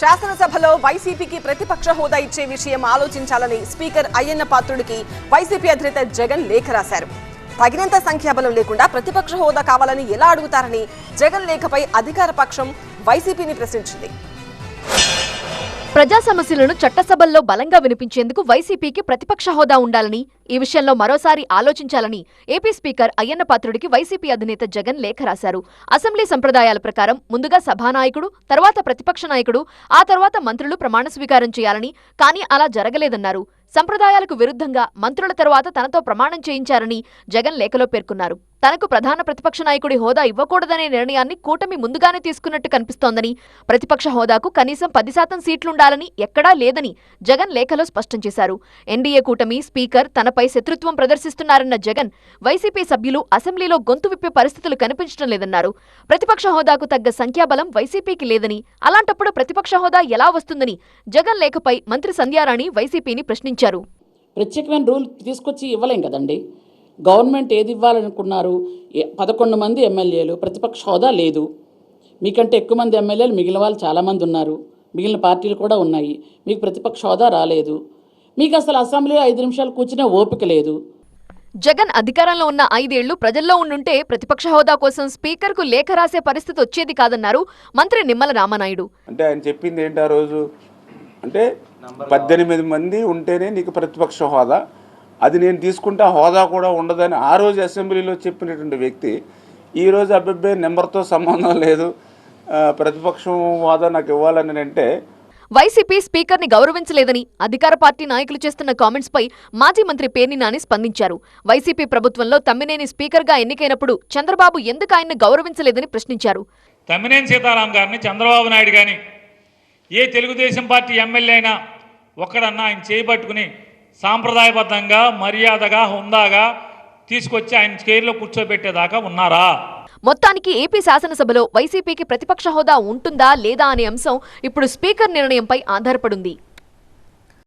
శాసనసభలో వైసీపీకి ప్రతిపక్ష హోదా ఇచ్చే విషయం ఆలోచించాలని స్పీకర్ అయ్యన్న పాత్రుడికి వైసీపీ అధినేత జగన్ లేఖ రాశారు. తగినంత సంఖ్యాబలం లేకుండా ప్రతిపక్ష హోదా కావాలని ఎలా అడుగుతారని జగన్ లేఖపై అధికార పక్షం వైసీపీని ప్రశ్నించింది. ప్రజా సమస్యలను చట్టసభల్లో బలంగా వినిపించేందుకు వైసీపీకి ప్రతిపక్ష హోదా ఉండాలని ఈ విషయంలో మరోసారి ఆలోచించాలని ఏపీ స్పీకర్ అయ్యన్న పాత్రుడికి వైసీపీ అధినేత జగన్ లేఖ రాశారు. అసెంబ్లీ సంప్రదాయాల ప్రకారం ముందుగా సభానాయకుడు తర్వాత ప్రతిపక్ష నాయకుడు ఆ తర్వాత మంత్రులు ప్రమాణ స్వీకారం చేయాలని కానీ అలా జరగలేదన్నారు. సంప్రదాయాలకు విరుద్ధంగా మంత్రుల తరువాత తనతో ప్రమాణం చేయించారని జగన్ లేఖలో పేర్కొన్నారు. తనకు ప్రధాన ప్రతిపక్ష నాయకుడి హోదా ఇవ్వకూడదనే నిర్ణయాన్ని కూటమి ముందుగానే తీసుకున్నట్టు కనిపిస్తోందని ప్రతిపక్ష హోదాకు కనీసం పది శాతం సీట్లుండాలని ఎక్కడా లేదని జగన్ లేఖలో స్పష్టం చేశారు. ఎన్డీఏ కూటమి స్పీకర్ తనపై శత్రుత్వం ప్రదర్శిస్తున్నారన్న జగన్ వైసీపీ సభ్యులు అసెంబ్లీలో గొంతు విప్పే పరిస్థితులు కనిపించడం లేదన్నారు. ప్రతిపక్ష హోదాకు తగ్గ సంఖ్యాబలం వైసీపీకి లేదని అలాంటప్పుడు ప్రతిపక్ష హోదా ఎలా వస్తుందని జగన్ లేఖపై మంత్రి సంధ్యారాణి వైసీపీని ప్రశ్నించారు. ప్రత్యేకమైన రూల్ తీసుకొచ్చి ఇవ్వలేం కదండి. గవర్నమెంట్ ఏది ఇవ్వాలనుకున్నారు? ఏ- పదకొండు మంది ఎమ్మెల్యేలు ప్రతిపక్ష హోదా లేదు. మీకంటే ఎక్కువ మంది ఎమ్మెల్యేలు మిగిలిన వాళ్ళు చాలామంది ఉన్నారు. మిగిలిన పార్టీలు కూడా ఉన్నాయి. మీకు ప్రతిపక్ష హోదా రాలేదు. మీకు అసలు అసెంబ్లీలో ఐదు నిమిషాలు కూర్చునే ఓపిక లేదు. జగన్ అధికారంలో ఉన్న ఐదేళ్ళు ప్రజల్లో ఉండుంటే ప్రతిపక్ష హోదా కోసం స్పీకర్కు లేఖ రాసే పరిస్థితి వచ్చేది కాదన్నారు మంత్రి నిమ్మల రామనాయుడు. అంటే ఆయన చెప్పింది ఏంటి ఆ రోజు? అంటే పద్దెనిమిది మంది ఉంటేనే నీకు ప్రతిపక్ష హోదా. అది నేను తీసుకుంటే హోదా కూడా ఉండదని ఆ రోజు అసెంబ్లీలో చెప్పినటువంటి వ్యక్తి ఈ రోజు అబ్బాయి నెంబర్తో సంబంధం లేదు ప్రతిపక్షం హోదా నాకు ఇవ్వాలని అంటే వైసీపీ స్పీకర్ని గౌరవించలేదని అధికార పార్టీ నాయకులు చేస్తున్న కామెంట్స్ పై మాజీ మంత్రి పేర్ని నాని స్పందించారు. వైసీపీ ప్రభుత్వంలో తమ్మినేని స్పీకర్గా ఎన్నికైనప్పుడు చంద్రబాబు ఎందుకు ఆయన్ని గౌరవించలేదని ప్రశ్నించారు. తమ్మినేని సీతారాం గారిని చంద్రబాబు నాయుడు కానీ ఏ తెలుగుదేశం పార్టీ ఎమ్మెల్యే అయినా ఒక్కడన్నా ఆయన చేపట్టుకుని సాంప్రదాయబద్ధంగా మర్యాదగా హుందాగా తీసుకొచ్చి ఆయన చైర్లో కూర్చోబెట్టేదాకా ఉన్నారా? మొత్తానికి ఏపీ శాసనసభలో వైసీపీకి ప్రతిపక్ష హోదా ఉంటుందా లేదా అనే అంశం ఇప్పుడు స్పీకర్ నిర్ణయంపై ఆధారపడింది.